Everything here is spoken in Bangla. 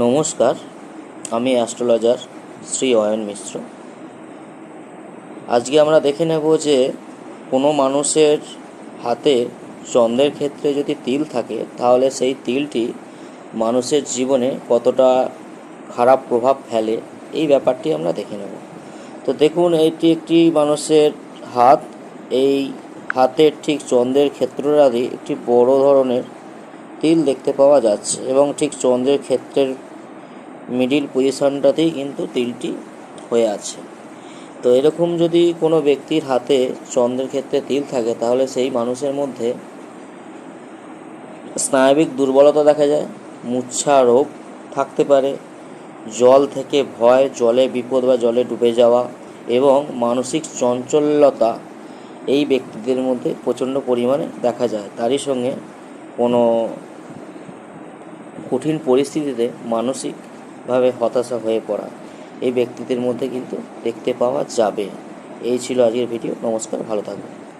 নমস্কার, আমি অ্যাস্ট্রোলজার শ্রী অয়ন মিশ্র। আজকে আমরা দেখে নেব যে কোনো মানুষের হাতে চন্দ্রের ক্ষেত্রে যদি তিল থাকে, তাহলে সেই তিলটি মানুষের জীবনে কতটা খারাপ প্রভাব ফেলে, এই ব্যাপারটি আমরা দেখে নেব। তো দেখুন, এটি একটি মানুষের হাত। এই হাতের ঠিক চন্দ্রের ক্ষেত্ররাদি একটি বড় ধরনের তিল দেখতে পাওয়া যাচ্ছে এবং ঠিক চন্দ্রের ক্ষেত্রের মিডিল পজিশনটাতেই কিন্তু তিলটি হয়ে আছে। তো এরকম যদি কোনো ব্যক্তির হাতে চন্দ্রের ক্ষেত্রে তিল থাকে, তাহলে সেই মানুষের মধ্যে স্নায়বিক দুর্বলতা দেখা যায় মূর্ছা রোগ থাকতে পারে, জল থেকে ভয়, জলে বিপদ বা জলে ডুবে যাওয়া এবং মানসিক চঞ্চলতা এই ব্যক্তিদের মধ্যে প্রচণ্ড পরিমাণে দেখা যায়। তারই সঙ্গে কোনো কঠিন পরিস্থিতিতে মানসিকভাবে হতাশা হয়ে পড়া। এই ব্যক্তিদের মধ্যে কিন্তু দেখতে পাওয়া যাবে। এই ছিল আজকের ভিডিও। নমস্কার, ভালো থাকবেন।